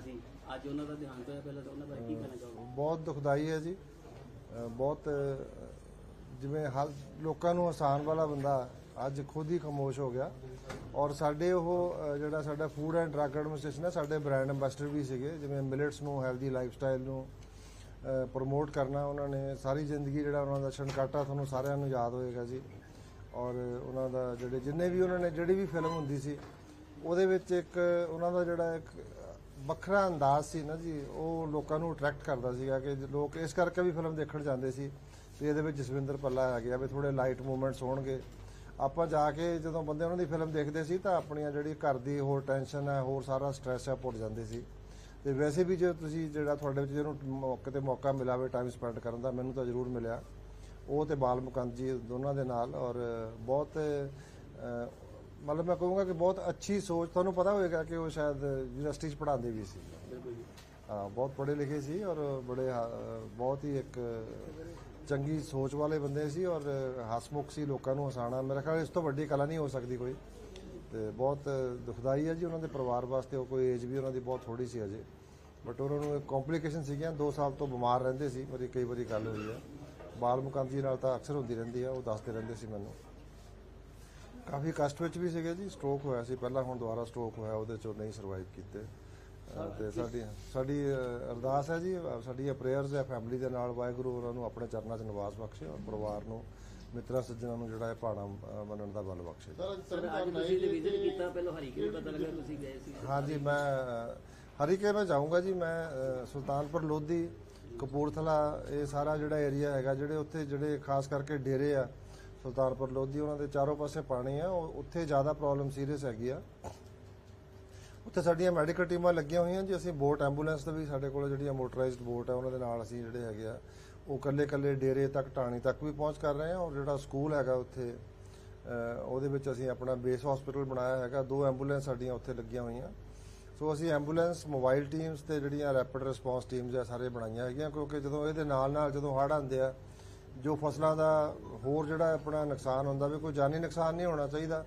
ਹੋਇਆ ਸੀ। ਅੱਜ ਉਹਨਾਂ ਦਾ ਦੇਹਾਂਤ ਹੋਇਆ ਪਹਿਲਾਂ ਤਾਂ ਉਹਨਾਂ ਬਾਰੇ ਕੀ ਕਹਿਣਾ ਚਾਹੋਗੇ? ਬਹੁਤ ਦੁਖਦਾਈ ਹੈ ਜੀ। ਅ, ਬਹੁਤ ਅ, ਜਿਵੇਂ ਹਰ ਲੋਕਾਂ ਨੂੰ ਆਸਾਨ ਵਾਲਾ ਬੰਦਾ ਅੱਜ ਖੁਦ ਹੀ ਖਾਮੋਸ਼ ਹੋ ਗਿਆ। ਔਰ ਸਾਡੇ ਉਹ ਅ, ਜਿਹੜਾ ਸਾਡਾ ਫੂਡ ਐਂਡ ਡਰੱਗ ਐਡਮਿਨਿਸਟ੍ਰੇਸ਼ਨ ਹੈ ਸਾਡੇ ਬ੍ਰਾਂਡ ਐਂਬੈਸਡਰ ਵੀ ਸੀਗੇ ਜਿਵੇਂ ਮਿਲਟਸ ਨੂੰ ਹੈਲਦੀ ਲਾਈਫਸਟਾਈਲ ਨੂੰ ਪ੍ਰਮੋਟ ਕਰਨਾ ਉਹਨਾਂ ਨੇ ਸਾਰੀ ਜ਼ਿੰਦਗੀ ਜਿਹੜਾ ਉਹਨਾਂ ਦਾ ਛਣਕਾਟਾ ਤੁਹਾਨੂੰ ਸਾਰਿਆਂ ਨੂੰ ਯਾਦ ਹੋਏਗਾ ਜੀ। ਔਰ ਉਹਨਾਂ ਦਾ ਜਿਹੜੇ ਜਿੰਨੇ ਵੀ ਉਹਨਾਂ ਨੇ ਜਿਹੜੀ ਵੀ ਫਿਲਮ ਹੁੰਦੀ ਸੀ ਉਹਦੇ ਵਿੱਚ ਇੱਕ ਉਹਨਾਂ ਦਾ ਜਿਹੜਾ ਇੱਕ ਵੱਖਰਾ ਅੰਦਾਜ਼ ਸੀ ਨਾ ਜੀ, ਉਹ ਲੋਕਾਂ ਨੂੰ ਅਟਰੈਕਟ ਕਰਦਾ ਸੀਗਾ ਕਿ ਲੋਕ ਇਸ ਕਰਕੇ ਵੀ ਫਿਲਮ ਦੇਖਣ ਜਾਂਦੇ ਸੀ ਤੇ ਇਹਦੇ ਵਿੱਚ ਜਸਵਿੰਦਰ ਪੱਲਾ ਆ ਗਿਆ ਵੀ ਥੋੜੇ ਲਾਈਟ ਮੂਵਮੈਂਟਸ ਹੋਣਗੇ। ਆਪਾਂ ਜਾ ਕੇ ਜਦੋਂ ਬੰਦੇ ਉਹਨਾਂ ਦੀ ਫਿਲਮ ਦੇਖਦੇ ਸੀ ਤਾਂ ਆਪਣੀਆਂ ਜਿਹੜੀ ਘਰ ਦੀ ਹੋਰ ਟੈਨਸ਼ਨ ਹੈ ਹੋਰ ਸਾਰਾ ਸਟ੍ਰੈਸ ਹੈ ਭੁੱਲ ਜਾਂਦੇ ਸੀ। ਤੇ ਵੈਸੇ ਵੀ ਜੇ ਤੁਸੀਂ ਜਿਹੜਾ ਤੁਹਾਡੇ ਵਿੱਚ ਜਿਹਨੂੰ ਮੌਕੇ ਤੇ ਮੌਕਾ ਮਿਲਾ ਹੋਵੇ ਟਾਈਮ ਸਪੈਂਡ ਕਰਨ ਦਾ, ਮੈਨੂੰ ਤਾਂ ਜ਼ਰੂਰ ਮਿਲਿਆ। ਉਹ ਤੇ ਬਾਲ ਮੁਕੰਦ ਜੀ ਦੋਨਾਂ ਦੇ ਨਾਲ ਔਰ ਬਹੁਤ ਮਤਲਬ ਮੈਂ ਕਹੂੰਗਾ ਕਿ ਬਹੁਤ ਅੱਛੀ ਸੋਚ ਤੁਹਾਨੂੰ ਪਤਾ ਹੋਵੇਗਾ ਕਿ ਉਹ ਸ਼ਾਇਦ ਯੂਨੀਵਰਸਿਟੀ 'ਚ ਪੜ੍ਹਾਉਂਦੇ ਵੀ ਸੀ। ਬਿਲਕੁਲ ਜੀ। ਹਾਂ ਬਹੁਤ ਪੜ੍ਹੇ ਲਿਖੇ ਸੀ ਔਰ ਬੜੇ ਬਹੁਤ ਹੀ ਇੱਕ ਚੰਗੀ ਸੋਚ ਵਾਲੇ ਬੰਦੇ ਸੀ ਔਰ ਹਸਮੁਖ ਸੀ ਲੋਕਾਂ ਨੂੰ ਹਸਾਣਾ ਮੇਰੇ ਖਿਆਲ ਇਸ ਤੋਂ ਵੱਡੀ ਕਲਾ ਨਹੀਂ ਹੋ ਸਕਦੀ ਕੋਈ। ਤੇ ਬਹੁਤ ਦੁਖਦਾਈ ਹੈ ਜੀ ਉਹਨਾਂ ਦੇ ਪਰਿਵਾਰ ਵਾਸਤੇ। ਉਹ ਕੋਈ ਏਜ ਵੀ ਉਹਨਾਂ ਦੀ ਬਹੁਤ ਥੋੜੀ ਸੀ ਅਜੇ ਬਟ ਉਹਨਾਂ ਨੂੰ ਕੰਪਲਿਕੇਸ਼ਨ ਸੀਗੀਆਂ। 2 ਸਾਲ ਤੋਂ ਬਿਮਾਰ ਰਹਿੰਦੇ ਸੀ। ਮੇਰੀ ਕਈ ਵਾਰੀ ਗੱਲ ਹੋਈ ਹੈ। ਬਾਲ ਮੁਕੰਦ ਜੀ ਨਾਲ ਤਾਂ ਅਕਸਰ ਹੁੰਦੀ ਰਹਿੰਦੀ ਹੈ। ਉਹ ਦੱਸਦੇ ਰਹਿੰਦੇ ਸੀ ਮੈਨੂੰ। ਕਾਫੀ ਕਸ਼ਟ ਵਿੱਚ ਵੀ ਸੀਗੇ ਜੀ ਸਟ੍ਰੋਕ ਹੋਇਆ ਸੀ ਪਹਿਲਾਂ ਹੁਣ ਦੁਬਾਰਾ ਸਟ੍ਰੋਕ ਹੋਇਆ ਉਹਦੇ ਚੋਂ ਨਹੀਂ ਸਰਵਾਈਵ ਕੀਤੇ। ਤੇ ਸਾਡੀ ਸਾਡੀ ਅਰਦਾਸ ਹੈ ਜੀ ਸਾਡੀਆਂ ਪ੍ਰੇਅਰਸ ਹੈ ਫੈਮਿਲੀ ਦੇ ਨਾਲ ਵਾਹਿਗੁਰੂ ਉਹਨਾਂ ਨੂੰ ਆਪਣੇ ਚਰਨਾਂ 'ਚ ਨਿਵਾਸ ਬਖਸ਼ੇ ਔਰ ਪਰਿਵਾਰ ਨੂੰ ਮਿੱਤਰਾਂ ਸੱਜਣਾਂ ਨੂੰ ਜਿਹੜਾ ਹੈ ਭਾਣਾ ਅਹ, ਮੰਨਣ ਦਾ ਬਲ ਬਖਸ਼ੇ। ਸਰ ਅੱਜ ਤੁਸੀਂ ਰਿਵੀਜ਼ਨ ਕੀਤਾ ਪਹਿਲਾਂ ਹਰੀਕੇ ਪਤਾ ਲੱਗਾ ਤੁਸੀਂ ਗਏ ਸੀ। ਹਾਂਜੀ ਮੈਂ ਅਹ, ਹਰੀਕੇ ਮੈਂ ਜਾਊਂਗਾ ਜੀ ਮੈਂ ਸੁਲਤਾਨਪੁਰ ਲੋਧੀ ਕਪੂਰਥਲਾ ਇਹ ਸਾਰਾ ਜਿਹੜਾ ਏਰੀਆ ਹੈਗਾ ਜਿਹੜੇ ਉੱਥੇ ਜਿਹੜੇ ਖਾਸ ਕਰਕੇ ਡੇਰੇ ਆ ਸੁਲਤਾਨਪੁਰ ਲੋਧੀ ਉਹਨਾਂ ਦੇ ਚਾਰੋਂ ਪਾਸੇ ਪਾਣੀ ਆ। ਉਹ- ਉੱਥੇ ਜ਼ਿਆਦਾ ਪ੍ਰੋਬਲਮ ਸੀਰੀਅਸ ਹੈਗੀ ਆ। ਉੱਥੇ ਸਾਡੀਆਂ ਮੈਡੀਕਲ ਟੀਮਾਂ ਲੱਗੀਆਂ ਹੋਈਆਂ ਜੀ। ਅਸੀਂ ਬੋਟ ਐਂਬੂਲੈਂਸ ਦਾ ਵੀ ਸਾਡੇ ਕੋਲ ਜਿਹੜੀਆਂ ਮੋਟਰਾਈਜ਼ਡ ਬੋਟ ਆ ਉਹਨਾਂ ਦੇ ਨਾਲ ਅਸੀਂ ਜਿਹੜੇ ਹੈਗੇ ਆ ਉਹ ਕੱਲੇ ਕੱਲੇ ਡੇਰੇ ਤੱਕ ਟਾਣੀ ਤੱਕ ਵੀ ਪਹੁੰਚ ਕਰ ਰਹੇ ਹਾਂ ਔਰ ਜਿਹੜਾ ਸਕੂਲ ਹੈਗਾ ਉੱਥੇ ਅਹ, ਉਹਦੇ ਵਿੱਚ ਅਸੀਂ ਆਪਣਾ ਬੇਸ ਹਸਪੀਟਲ ਬਣਾਇਆ ਹੈਗਾ। ਦੋ ਐਂਬੂਲੈਂਸ ਸਾਡੀਆਂ ਉੱਥੇ ਲੱਗੀਆਂ ਹੋਈਆਂ। ਸੋ ਅਸੀਂ ਐਂਬੂਲੈਂਸ ਮੋਬਾਈਲ ਟੀਮਸ ਤੇ ਜਿਹੜੀਆਂ ਰੈਪਿਡ ਰਿਸਪੌਂਸ ਟੀਮਸ ਆ ਸਾਰੇ ਬਣਾਈਆਂ ਹੈਗੀਆਂ। ਕਿਉਂਕਿ ਜਦੋਂ ਇਹਦੇ ਨਾਲ ਨਾਲ ਜਦੋਂ ਹੜ੍ਹ ਆਉਂਦੇ ਆ ਜੋ ਫਸਲਾਂ ਦਾ ਹੋਰ ਜਿਹੜਾ ਆਪਣਾ ਨੁਕਸਾਨ ਹੁੰਦਾ ਵੀ ਕੋਈ ਜਾਨੀ ਨੁਕਸਾਨ ਨਹੀਂ ਹੋਣਾ ਚਾਹੀਦਾ।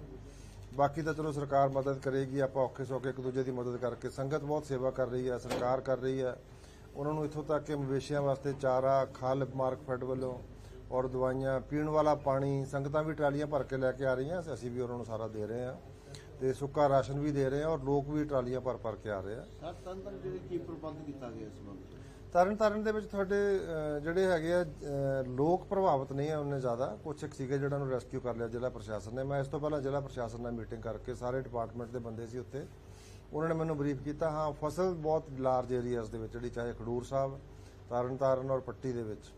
ਬਾਕੀ ਤਾਂ ਚਲੋ ਸਰਕਾਰ ਮਦਦ ਕਰੇਗੀ, ਆਪਾਂ ਔਖੇ ਸੌਖੇ ਇੱਕ ਦੂਜੇ ਦੀ ਮਦਦ ਕਰਕੇ ਸੰਗਤ ਬਹੁਤ ਸੇਵਾ ਕਰ ਰਹੀ ਹੈ, ਸਰਕਾਰ ਕਰ ਰਹੀ ਹੈ। ਉਹਨਾਂ ਨੂੰ ਇੱਥੋਂ ਤੱਕ ਕਿ ਮਵੇਸ਼ੀਆਂ ਵਾਸਤੇ ਚਾਰਾ, ਖਲ ਮਾਰਕਫੈਡ ਵੱਲੋਂ ਔਰ ਦਵਾਈਆਂ, ਪੀਣ ਵਾਲਾ ਪਾਣੀ, ਸੰਗਤਾਂ ਵੀ ਟਰਾਲੀਆਂ ਭਰ ਕੇ ਲੈ ਕੇ ਆ ਰਹੀਆਂ, ਅਸੀਂ ਵੀ ਉਹਨਾਂ ਨੂੰ ਸਾਰਾ ਦੇ ਰਹੇ ਹਾਂ। ਤੇ ਸੁੱਕਾ ਰਾਸ਼ਨ ਵੀ ਦੇ ਰਹੇ ਹਾਂ ਔਰ ਲੋਕ ਵੀ ਟਰਾਲੀਆਂ ਭਰ ਭਰ ਕੇ ਆ ਰਹੇ ਆ। ਸਰ ਤਰਨ ਤਾਰਨ ਜਿਹੜੇ ਕੀ ਪ੍ਰਬੰਧ ਕੀਤਾ ਗਿਆ ਇਸ ਸੰਬੰਧ ਤਰਨ ਤਾਰਨ ਦੇ ਵਿੱਚ ਤੁਹਾਡੇ ਜਿਹੜੇ ਹੈਗੇ ਆ ਲੋਕ ਪ੍ਰਭਾਵਿਤ ਨਹੀਂ ਆ ਉਹਨੇ ਜ਼ਿਆਦਾ। ਕੁਛ ਇੱਕ ਸੀਗੇ ਜਿਹੜਾ ਨੂੰ ਰੈਸਕਿਊ ਕਰ ਲਿਆ ਜ਼ਿਲ੍ਹਾ ਪ੍ਰਸ਼ਾਸਨ ਨੇ। ਮੈਂ ਇਸ ਤੋਂ ਪਹਿਲਾਂ ਜ਼ਿਲ੍ਹਾ ਪ੍ਰਸ਼ਾਸਨ ਨਾਲ ਮੀਟਿੰਗ ਕਰਕੇ ਸਾਰੇ ਡਿਪਾਰਟਮੈਂਟ ਦੇ ਬੰਦੇ ਸੀ ਉੱਥੇ। ਉਹਨਾਂ ਨੇ ਮੈਨੂੰ ਬਰੀਫ ਕੀਤਾ, ਹਾਂ, ਫਸਲ ਬਹੁਤ ਲਾਰਜ ਏਰੀਆਜ਼ ਦੇ ਵਿੱਚ ਜਿਹੜੀ ਚਾਹੇ ਖਡੂਰ ਸਾਹਿਬ ਤਰਨ ਤਾਰਨ ਔਰ ਪੱਟੀ ਦੇ ਵਿੱਚ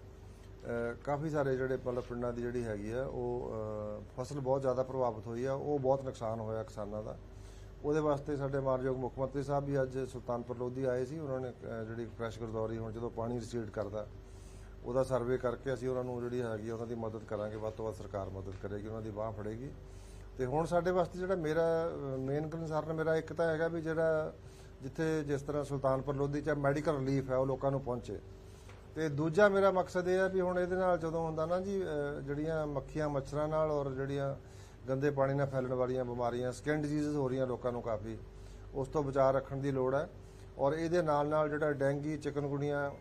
ਕਾਫੀ ਸਾਰੇ ਜਿਹੜੇ ਮਤਲਬ ਪਿੰਡਾਂ ਦੀ ਜਿਹੜੀ ਹੈਗੀ ਆ, ਉਹ ਫਸਲ ਬਹੁਤ ਜ਼ਿਆਦਾ ਪ੍ਰਭਾਵਿਤ ਹੋਈ ਆ। ਉਹ ਬਹੁਤ ਨੁਕਸਾਨ ਹੋਇਆ ਕਿਸਾਨਾਂ ਦਾ। ਉਹਦੇ ਵਾਸਤੇ ਸਾਡੇ ਮਾਨਯੋਗ ਮੁੱਖ ਮੰਤਰੀ ਸਾਹਿਬ ਵੀ ਅੱਜ ਸੁਲਤਾਨਪੁਰ ਲੋਧੀ ਆਏ ਸੀ ਉਹਨਾਂ ਨੇ ਜਿਹੜੀ ਫਰੈਸ਼ ਗਰਦੌਰੀ ਹੁਣ ਜਦੋਂ ਪਾਣੀ ਰਿਸੀਡ ਕਰਦਾ ਉਹਦਾ ਸਰਵੇ ਕਰਕੇ ਅਸੀਂ ਉਹਨਾਂ ਨੂੰ ਜਿਹੜੀ ਹੈਗੀ ਆ, ਉਹਨਾਂ ਦੀ ਮਦਦ ਕਰਾਂਗੇ ਵੱਧ ਤੋਂ ਵੱਧ ਸਰਕਾਰ ਮਦਦ ਕਰੇਗੀ ਉਹਨਾਂ ਦੀ ਬਾਹ ਫੜੇਗੀ। ਤੇ ਹੁਣ ਸਾਡੇ ਵਾਸਤੇ ਜਿਹੜਾ ਮੇਰਾ ਮੇਨ ਕੰਸਰਨ ਮੇਰਾ ਇੱਕ ਤਾਂ ਹੈਗਾ ਵੀ ਜਿਹੜਾ ਜਿੱਥੇ ਜਿਸ ਤਰ੍ਹਾਂ ਸੁਲਤਾਨਪੁਰ ਲੋਧੀ ਚ ਮੈਡੀਕਲ ਰਿਲੀਫ ਹੈ ਉਹ ਲੋਕਾਂ ਨੂੰ ਪਹੁੰਚੇ। ਤੇ ਦੂਜਾ ਮੇਰਾ ਮਕਸਦ ਇਹ ਹੈ ਵੀ ਹੁਣ ਇਹਦੇ ਨਾਲ ਜਦੋਂ ਹੁੰਦਾ ਨਾ ਜੀ ਜਿਹੜੀਆਂ ਮੱਖੀਆਂ ਮੱਛਰਾਂ ਨਾਲ ਔਰ ਜਿਹੜੀਆਂ ਗੰਦੇ ਪਾਣੀ ਨਾਲ ਫੈਲਣ ਵਾਲੀਆਂ ਬਿਮਾਰੀਆਂ ਸਕਿਨ ਡਿਜ਼ੀਜ਼ਸ ਹੋ ਰਹੀਆਂ ਲੋਕਾਂ ਨੂੰ ਕਾਫੀ। ਉਸ ਤੋਂ ਬਚਾਅ ਰੱਖਣ ਦੀ ਲੋੜ ਹੈ। ਔਰ ਇਹਦੇ ਨਾਲ ਨਾਲ ਜਿਹੜਾ ਡੈਂਗੀ ਚਿਕਨਗੁਨੀਆ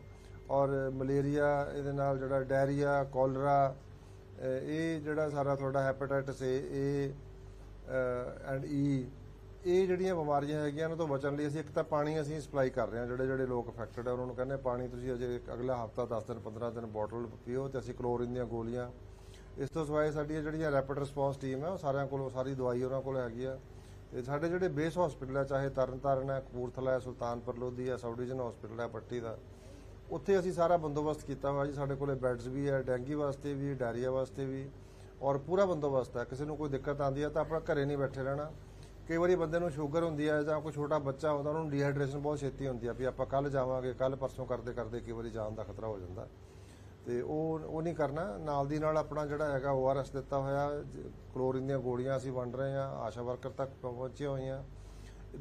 ਔਰ ਮਲੇਰੀਆ, ਇਹਦੇ ਨਾਲ ਜਿਹੜਾ ਡਾਇਰੀਆ, ਕੋਲਰਾ ਇਹ ਜਿਹੜਾ ਸਾਰਾ ਤੁਹਾਡਾ ਹੈਪੇਟਾਈਟਸ ਏ ਇਹ ਐਂਡ ਈ ਇਹ ਜਿਹੜੀਆਂ ਬਿਮਾਰੀਆਂ ਹੈਗੀਆਂ ਉਹਨਾਂ ਤੋਂ ਬਚਣ ਲਈ ਅਸੀਂ ਇੱਕ ਤਾਂ ਪਾਣੀ ਅਸੀਂ ਸਪਲਾਈ ਕਰ ਰਹੇ ਹਾਂ, ਜਿਹੜੇ ਜਿਹੜੇ ਲੋਕ ਅਫੈਕਟਡ ਆ, ਉਹਨਾਂ ਨੂੰ ਕਹਿੰਦੇ ਪਾਣੀ ਤੁਸੀਂ ਅਜੇ ਅਗਲਾ ਹਫਤਾ 10 ਦਿਨ 15 ਦਿਨ ਬੋਟਲ ਪੀਓ ਤੇ ਅਸੀਂ ਕਲੋਰੀਨ ਦੀਆਂ ਗੋਲੀਆਂ ਇਸ ਤੋਂ ਸਿਵਾਏ ਸਾਡੀਆਂ ਜਿਹੜੀਆਂ ਰੈਪਿਡ ਰਿਸਪੌਂਸ ਟੀਮ ਹੈ ਉਹ ਸਾਰਿਆਂ ਕੋਲ ਸਾਰੀ ਦਵਾਈ ਉਹਨਾਂ ਕੋਲ ਹੈਗੀ ਆ। ਤੇ ਸਾਡੇ ਜਿਹੜੇ ਬੇਸ ਹਸਪੀਟਲ ਹੈ ਚਾਹੇ ਤਰਨਤਾਰਨ ਹੈ ਕਪੂਰਥਲਾ ਹੈ ਸੁਲਤਾਨਪੁਰ ਲੋਧੀ ਹੈ ਸਬ ਡਿਵੀਜ਼ਨ ਹਸਪੀਟਲ ਹੈ ਪੱਟੀ ਦਾ, ਉੱਥੇ ਅਸੀਂ ਸਾਰਾ ਬੰਦੋਬਸਤ ਕੀਤਾ ਹੋਇਆ ਜੀ। ਸਾਡੇ ਕੋਲੇ ਬੈੱਡਸ ਵੀ ਹੈ ਡੈਂਗੀ ਵਾਸਤੇ ਵੀ ਡਾਇਰੀਆ ਵਾਸਤੇ ਵੀ, ਔਰ ਪੂਰਾ ਬੰਦੋਬਸਤ ਹੈ ਕਿਸੇ ਨੂੰ ਕੋਈ ਦਿੱਕਤ ਆਉਂਦੀ ਹੈ ਤਾਂ ਆਪਣਾ ਘਰੇ ਨਹੀਂ ਬੈਠੇ ਰਹਿਣਾ। ਕਈ ਵਾਰੀ ਬੰਦੇ ਨੂੰ ਸ਼ੂਗਰ ਹੁੰਦੀ ਹੈ ਜਾਂ ਕੋਈ ਛੋਟਾ ਬੱਚਾ ਹੁੰਦਾ, ਉਹਨੂੰ ਡੀਹਾਈਡਰੇਸ਼ਨ ਬਹੁਤ ਛੇਤੀ ਹੁੰਦੀ ਆ ਵੀ ਆਪਾਂ ਕੱਲ ਜਾਵਾਂਗੇ ਕੱਲ ਪਰਸੋਂ ਕਰਦੇ ਕਰਦੇ ਕਈ ਵਾਰੀ ਜਾਣ ਦਾ ਖਤਰਾ ਹੋ ਜਾਂਦਾ। ਤੇ ਉਹ ਉਹ ਨਹੀਂ ਕਰਨਾ। ਨਾਲ ਦੀ ਨਾਲ ਆਪਣਾ ਜਿਹੜਾ ਹੈਗਾ ਓਆਰਐਸ ਦਿੱਤਾ ਹੋਇਆ ਕਲੋਰੀਨ ਦੀਆਂ ਗੋਲੀਆਂ ਅਸੀਂ ਵੰਡ ਰਹੇ ਹਾਂ ਆਸ਼ਾ ਵਰਕਰ ਤੱਕ ਪਹੁੰਚੀਆਂ ਹੋਈਆਂ।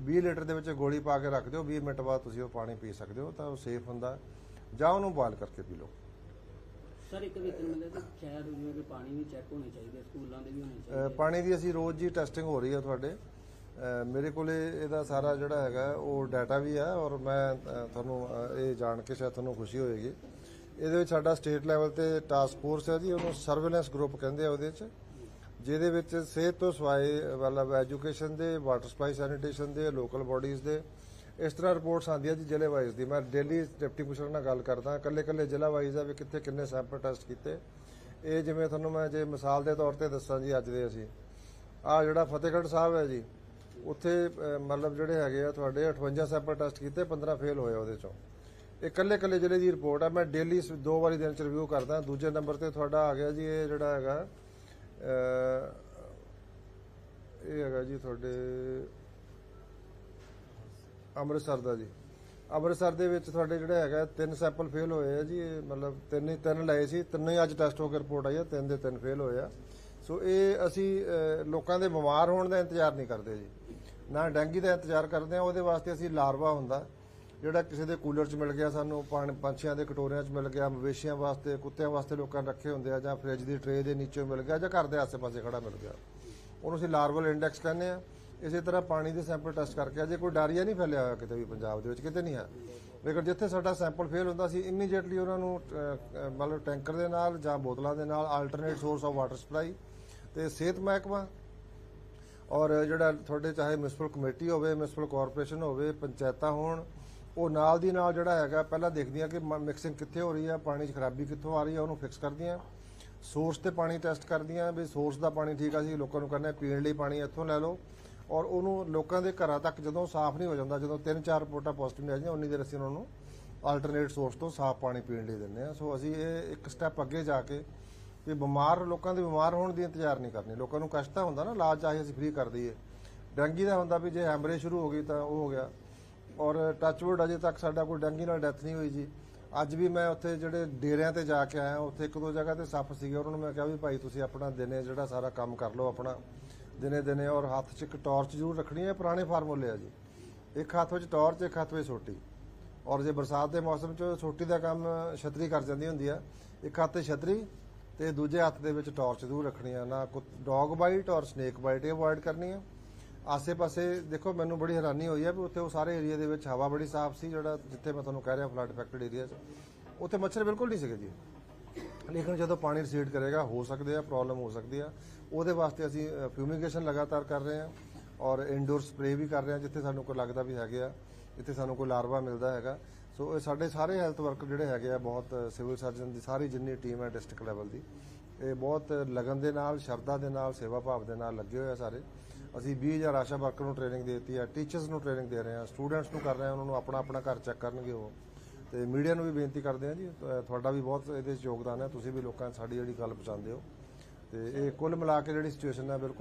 20 ਲੀਟਰ ਦੇ ਵਿੱਚ ਗੋਲੀ ਪਾ ਕੇ ਰੱਖ ਦਿਓ 20 ਮਿੰਟ ਬਾਅਦ ਤੁਸੀਂ ਉਹ ਪਾਣੀ ਪੀ ਸਕਦੇ ਹੋ ਤਾਂ ਉਹ ਸੇਫ ਹੁੰਦਾ। ਜਾਂ ਉਹਨੂੰ ਬੋਇਲ ਕਰਕੇ ਪੀ ਲਓ। ਸਰ ਇੱਕ ਵੀ ਮਿਲਿਆ ਕਿ ਸ਼ਹਿਰ ਜਿਵੇਂ ਕਿ ਪਾਣੀ ਵੀ ਚੈੱਕ ਹੋਣੇ ਚਾਹੀਦੇ ਸਕੂਲਾਂ ਦੇ ਵੀ ਹੋਣੇ ਚਾਹੀਦੇ। ਪਾਣੀ ਦੀ ਅਸੀਂ ਰੋਜ਼ ਜੀ ਟੈਸਟਿੰਗ ਹੋ ਰਹੀ ਹੈ ਤੁਹਾਡੇ। ਮੇਰੇ ਕੋਲੇ ਇਹਦਾ ਸਾਰਾ ਜਿਹੜਾ ਹੈਗਾ ਉਹ ਡਾਟਾ ਵੀ ਹੈ ਔਰ ਮੈਂ ਤੁਹਾਨੂੰ ਇਹ ਜਾਣ ਕੇ ਸ਼ਾਇਦ ਤੁਹਾਨੂੰ ਖੁਸ਼ੀ ਹੋਏਗੀ। ਇਹਦੇ ਵਿੱਚ ਸਾਡਾ ਸਟੇਟ ਲੈਵਲ ਤੇ ਟਾਸਕ ਫੋਰਸ ਹੈ ਜੀ, ਉਹਨੂੰ ਸਰਵੇਲੈਂਸ ਗਰੁੱਪ ਕਹਿੰਦੇ ਆ ਉਹਦੇ 'ਚ, ਜਿਹਦੇ ਵਿੱਚ ਸਿਹਤ ਤੋਂ ਸਵਾਏ, ਮਤਲਬ ਐਜੂਕੇਸ਼ਨ ਦੇ ਵਾਟਰ ਸਪਲਾਈ ਸੈਨੀਟੇਸ਼ਨ ਦੇ ਲੋਕਲ ਬਾਡੀਜ਼ ਦੇ, ਇਸ ਤਰ੍ਹਾਂ ਰਿਪੋਰਟਸ ਆਉਂਦੀਆਂ ਜੀ ਜ਼ਿਲ੍ਹੇ ਵਾਈਜ਼ ਦੀ। ਮੈਂ ਡੇਲੀ ਡਿਪਟੀ ਕਮਿਸ਼ਨਰ ਨਾਲ ਗੱਲ ਕਰਦਾ ਇਕੱਲੇ ਇਕੱਲੇ ਜ਼ਿਲ੍ਹਾ ਵਾਈਜ਼ ਆ ਵੀ ਕਿੱਥੇ ਕਿੰਨੇ ਸੈਂਪਲ ਟੈਸਟ ਕੀਤੇ। ਇਹ ਜਿਵੇਂ ਤੁਹਾਨੂੰ ਮੈਂ ਜੇ ਮਿਸਾਲ ਦੇ ਤੌਰ ਤੇ ਦੱਸਾਂ ਜੀ ਅੱਜ ਦੇ ਅਸੀਂ। ਆ ਜਿਹੜਾ ਫਤਿਹਗੜ੍ਹ ਸਾਹਿਬ ਹੈ ਜੀ, ਉੱਥੇ ਮਤਲਬ ਜਿਹੜੇ ਹੈਗੇ ਆ, ਤੁਹਾਡੇ 58 ਸੈਂਪਲ ਟੈਸਟ ਕੀਤੇ 15 ਫੇਲ ਹੋਏ ਉਹਦੇ ਚੋਂ। ਇਹ ਇਕੱਲੇ ਇਕੱਲੇ ਜ਼ਿਲ੍ਹੇ ਦੀ ਰਿਪੋਰਟ ਆ। ਮੈਂ ਡੇਲੀ ਦੋ ਵਾਰੀ ਦਿਨ ਚ ਰਿਵਿਊ ਕਰਦਾ। ਦੂਜੇ ਨੰਬਰ ਤੇ ਤੁਹਾਡਾ ਆ ਗਿਆ ਜੀ, ਇਹ ਜਿਹੜਾ ਹੈਗਾ ਇਹ ਹੈਗਾ ਜੀ ਤੁਹਾਡੇ ਅੰਮ੍ਰਿਤਸਰ ਦਾ ਜੀ। ਅੰਮ੍ਰਿਤਸਰ ਦੇ ਵਿੱਚ ਤੁਹਾਡੇ ਜਿਹੜਾ ਹੈਗਾ, ਤਿੰਨ ਸੈਂਪਲ ਫੇਲ ਹੋਏ ਆ ਜੀ। ਇਹ ਮਤਲਬ ਤਿੰਨ ਹੀ, ਤਿੰਨ ਲਏ ਸੀ। ਤਿੰਨੇ ਹੀ ਅੱਜ ਟੈਸਟ ਹੋ ਕੇ ਰਿਪੋਰਟ ਆਈ ਆ। ਤਿੰਨ ਦੇ ਤਿੰਨ ਫੇਲ ਹੋਏ ਆ। ਸੋ ਇਹ ਅਸੀਂ ਲੋਕਾਂ ਦੇ ਬਿਮਾਰ ਹੋਣ ਦਾ ਇੰਤਜ਼ਾਰ ਨਹੀਂ ਕਰਦੇ ਜੀ। ਨਾ ਡੈਂਗੀ ਦਾ ਇੰਤਜ਼ਾਰ ਕਰਦੇ ਆ। ਉਹਦੇ ਵਾਸਤੇ ਅਸੀਂ ਲਾਰਵਾ ਹੁੰਦਾ। ਜਿਹੜਾ ਕਿਸੇ ਦੇ ਕੂਲਰ 'ਚ ਮਿਲ ਗਿਆ ਸਾਨੂੰ ਪਾਣੀ ਪੰਛੀਆਂ ਦੇ ਕਟੋਰਿਆਂ 'ਚ ਮਿਲ ਗਿਆ ਮਵੇਸ਼ੀਆਂ ਵਾਸਤੇ ਕੁੱਤਿਆਂ ਵਾਸਤੇ ਲੋਕਾਂ ਨੇ ਰੱਖੇ ਹੁੰਦੇ ਆ ਜਾਂ ਫ੍ਰਿਜ ਦੀ ਟਰੇ ਦੇ ਨੀਚੇ ਮਿਲ ਗਿਆ ਜਾਂ ਘਰ ਦੇ ਆਸੇ-ਪਾਸੇ ਖੜਾ ਮਿਲ ਗਿਆ। ਉਹਨੂੰ ਅਸੀਂ ਲਾਰਵਲ ਇੰਡੈਕਸ ਕਹਿੰਦੇ ਆ। ਇਸੇ ਤਰ੍ਹਾਂ ਪਾਣੀ ਦੇ ਸੈਂਪਲ ਟੈਸਟ ਕਰਕੇ ਅਜੇ ਕੋਈ ਡਾਰੀਆ ਨਹੀਂ ਫੈਲਿਆ ਹੋਇਆ ਕਿਤੇ ਵੀ ਪੰਜਾਬ ਦੇ ਵਿੱਚ ਕਿਤੇ ਨਹੀਂ ਹੈ ਲੇਕਿਨ ਜਿੱਥੇ ਸਾਡਾ ਸੈਂਪਲ ਫੇਲ ਹੁੰਦਾ ਸੀ ਇਮੀਡੀਏਟਲੀ ਉਹਨਾਂ ਨੂੰ ਅਹ, ਅਹ, ਮਤਲਬ ਟੈਂਕਰ ਦੇ ਨਾਲ ਜਾਂ ਬੋਤਲਾਂ ਦੇ ਨਾਲ alternate source of water supply ਤੇ ਸਿਹਤ ਮਹਿਕਮਾ ਔਰ ਜਿਹੜਾ ਤੁਹਾਡੇ ਚਾਹੇ ਮਿਊਨਿਸਪਲ ਕਮੇਟੀ ਹੋਵੇ ਮਿਊਨਿਸਪਲ ਕਾਰਪੋਰੇਸ਼ਨ ਹੋਵੇ ਪੰਚਾਇਤਾਂ ਹੋਣ ਉਹ ਨਾਲ ਦੀ ਨਾਲ ਜਿਹੜਾ ਹੈਗਾ, ਪਹਿਲਾਂ ਦੇਖਦੀਆਂ ਕਿ ਮਿਕਸਿੰਗ ਕਿੱਥੇ ਹੋ ਰਹੀ ਹੈ ਪਾਣੀ 'ਚ ਖਰਾਬੀ ਕਿੱਥੋਂ ਆ ਰਹੀ ਹੈ ਉਹਨੂੰ ਫਿਕਸ ਕਰਦੀਆਂ। ਸੋਰਸ ਤੇ ਪਾਣੀ ਟੈਸਟ ਕਰਦੀਆਂ ਵੀ ਸੋਰਸ ਦਾ ਪਾਣੀ ਠੀਕ ਆ ਸੀ ਲੋਕਾਂ ਨੂੰ ਕਹਿੰਦੇ ਆ ਪੀਣ ਲਈ ਪਾਣੀ ਇੱਥੋਂ ਲੈ ਲਓ। ਔਰ ਉਹਨੂੰ ਲੋਕਾਂ ਦੇ ਘਰਾਂ ਤੱਕ ਜਦੋਂ ਸਾਫ਼ ਨਹੀਂ ਹੋ ਜਾਂਦਾ, ਜਦੋਂ ਤਿੰਨ ਚਾਰ ਰਿਪੋਰਟਾਂ ਪੋਜ਼ਿਟਿਵ ਨਹੀਂ ਆ ਜਾਂਦੀਆਂ, ਉਨੀ ਦੇਰ ਅਸੀਂ ਉਹਨਾਂ ਨੂੰ ਆਲਟਰਨੇਟ ਸੋਰਸ ਤੋਂ ਸਾਫ਼ ਪਾਣੀ ਪੀਣ ਲਈ ਦਿੰਦੇ ਆ ਸੋ ਅਸੀਂ ਇਹ ਇੱਕ ਸਟੈਪ ਅੱਗੇ ਜਾ ਕੇ ਵੀ ਬਿਮਾਰ, ਲੋਕਾਂ ਦੇ ਬਿਮਾਰ ਹੋਣ ਦੀ ਇੰਤਜ਼ਾਰ ਨਹੀਂ ਕਰਨੀ। ਲੋਕਾਂ ਨੂੰ ਕਸ਼ਟ ਤਾਂ ਹੁੰਦਾ ਨਾ, ਇਲਾਜ ਚਾਹੇ ਅਸੀਂ ਫ੍ਰੀ ਕਰ ਦਈਏ। ਡੈਂਗੀ ਦਾ ਹੁੰਦਾ ਵੀ ਜੇ ਹੈਮਰੇਜ ਸ਼ੁਰੂ ਹੋ ਗਈ ਤਾਂ ਉਹ ਹੋ ਗਿਆ। ਔਰ ਟੱਚਵੁੱਡ ਅਜੇ ਤੱਕ ਸਾਡਾ ਕੋਈ ਡੈਂਗੀ ਨਾਲ ਡੈਥ ਨਹੀਂ ਹੋਈ ਜੀ। ਅੱਜ ਵੀ ਮੈਂ ਉੱਥੇ ਜਿਹੜੇ ਡੇਰਿਆਂ ਤੇ ਜਾ ਕੇ ਆਇਆ, ਉੱਥੇ ਇੱਕ ਦੋ ਜਗ੍ਹਾ ਤੇ ਸੱਪ ਸੀਗੇ, ਉਹਨਾਂ ਨੂੰ ਮੈਂ ਕਿਹਾ ਵੀ ਭਾਈ ਤੁਸੀਂ ਆਪਣਾ ਦਿਨੇ ਜਿਹੜਾ ਸਾਰਾ ਕੰਮ ਕਰ ਲਓ ਆਪਣਾ, ਦਿਨੇ ਦਿਨੇ ਔਰ ਹੱਥ 'ਚ ਇੱਕ ਟਾਰਚ ਜ਼ਰੂਰ ਰੱਖਣੀ ਹੈ ਪੁਰਾਣੇ ਫਾਰਮੂਲੇ ਆ ਜੀ। ਇੱਕ ਹੱਥ ਵਿੱਚ ਟਾਰਚ ਇੱਕ ਹੱਥ ਵਿੱਚ ਸੋਟੀ। ਔਰ ਜੇ ਬਰਸਾਤ ਦੇ ਮੌਸਮ 'ਚ ਛੋਟੀ ਦਾ ਕੰਮ ਛਤਰੀ ਕਰ ਜਾਂਦੀ ਹੁੰਦੀ ਆ, ਇੱਕ ਹੱਥ ਤੇ ਛਤਰੀ ਤੇ ਦੂਜੇ ਹੱਥ ਦੇ ਵਿੱਚ ਟਾਰਚ ਜ਼ਰੂਰ ਰੱਖਣੀ ਆ। ਨਾ ਡੌਗ ਬਾਈਟ ਔਰ ਸਨੇਕ ਬਾਈਟ ਇਹ ਅਵੋਇਡ ਕਰਨੀ ਆ। ਆਸੇ-ਪਾਸੇ ਦੇਖੋ, ਮੈਨੂੰ ਬੜੀ ਹੈਰਾਨੀ ਹੋਈ ਹੈ ਵੀ ਉੱਥੇ ਉਹ ਸਾਰੇ ਏਰੀਆ ਦੇ ਵਿੱਚ ਹਵਾ ਬੜੀ ਸਾਫ਼ ਸੀ, ਜਿਹੜਾ ਜਿੱਥੇ ਮੈਂ ਤੁਹਾਨੂੰ ਕਹਿ ਰਿਹਾ ਫਲੱਡ ਅਫੈਕਟਡ ਏਰੀਆ 'ਚ। ਉੱਥੇ ਮੱਛਰ ਬਿਲਕੁਲ ਨਹੀਂ ਸੀਗੇ ਜੀ। ਲੇਕਿਨ ਜਦੋਂ ਪਾਣੀ ਰਸੀਡ ਕਰੇਗਾ, ਹੋ ਸਕਦੇ ਆ ਪ੍ਰੋਬਲਮ ਹੋ ਸਕਦੀ ਆ। ਉਹਦੇ ਵਾਸਤੇ ਅਸੀਂ ਫਿਊਮੀਗੇਸ਼ਨ ਲਗਾਤਾਰ ਕਰ ਰਹੇ ਹਾਂ ਔਰ ਇਨਡੋਰ ਸਪਰੇ ਵੀ ਕਰ ਰਹੇ ਹਾਂ ਜਿੱਥੇ ਸਾਨੂੰ ਕੋਈ ਲੱਗਦਾ ਵੀ ਹੈਗੇ ਆ, ਜਿੱਥੇ ਸਾਨੂੰ ਕੋਈ ਲਾਰਵਾ ਮਿਲਦਾ ਹੈਗਾ। ਸੋ ਇਹ ਸਾਡੇ ਸਾਰੇ ਹੈਲਥ ਵਰਕਰ ਜਿਹੜੇ ਹੈਗੇ ਆ, ਬਹੁਤ ਸਿਵਲ ਸਰਜਨ ਦੀ ਸਾਰੀ ਜਿੰਨੀ ਟੀਮ ਹੈ ਡਿਸਟ੍ਰਿਕਟ ਲੈਵਲ ਦੀ ਇਹ ਬਹੁਤ ਲਗਨ ਦੇ ਨਾਲ, ਸ਼ਰਧਾ ਦੇ ਨਾਲ, ਸੇਵਾ ਭਾਵ ਦੇ ਨਾਲ ਲੱਗੇ ਹੋਏ ਆ ਸਾਰੇ। ਅਸੀਂ 20000 ਆਸ਼ਾ ਵਰਕਰ ਨੂੰ ਟ੍ਰੇਨਿੰਗ ਦਿੱਤੀ ਹੈ ਟੀਚਰਸ ਨੂੰ ਟ੍ਰੇਨਿੰਗ ਦੇ ਰਹੇ ਹਾਂ ਸਟੂਡੈਂਟਸ ਨੂੰ ਕਰ ਰਹੇ ਹਾਂ ਉਹਨਾਂ ਨੂੰ ਆਪਣਾ ਆਪਣਾ ਘਰ ਚੈੱਕ ਕਰਨਗੇ ਉਹ। ਤੇ ਮੀਡੀਆ ਨੂੰ ਵੀ ਬੇਨਤੀ ਕਰਦੇ ਹਾਂ ਜੀ ਤੁਹਾਡਾ ਵੀ ਬਹੁਤ ਇਹਦੇ ਵਿੱਚ ਯੋਗਦਾਨ ਹੈ, ਤੁਸੀਂ ਵੀ ਲੋਕਾਂ ਸਾਡੀ ਜਿਹੜੀ ਗੱਲ ਪਹੁੰਚਾਉਂਦੇ ਹੋ। ਤੇ ਇਹ ਕੁੱਲ ਮਿਲਾ ਕੇ ਜਿਹੜੀ ਸਿਚੁਏਸ਼ਨ ਹੈ, ਬਿਲਕੁਲ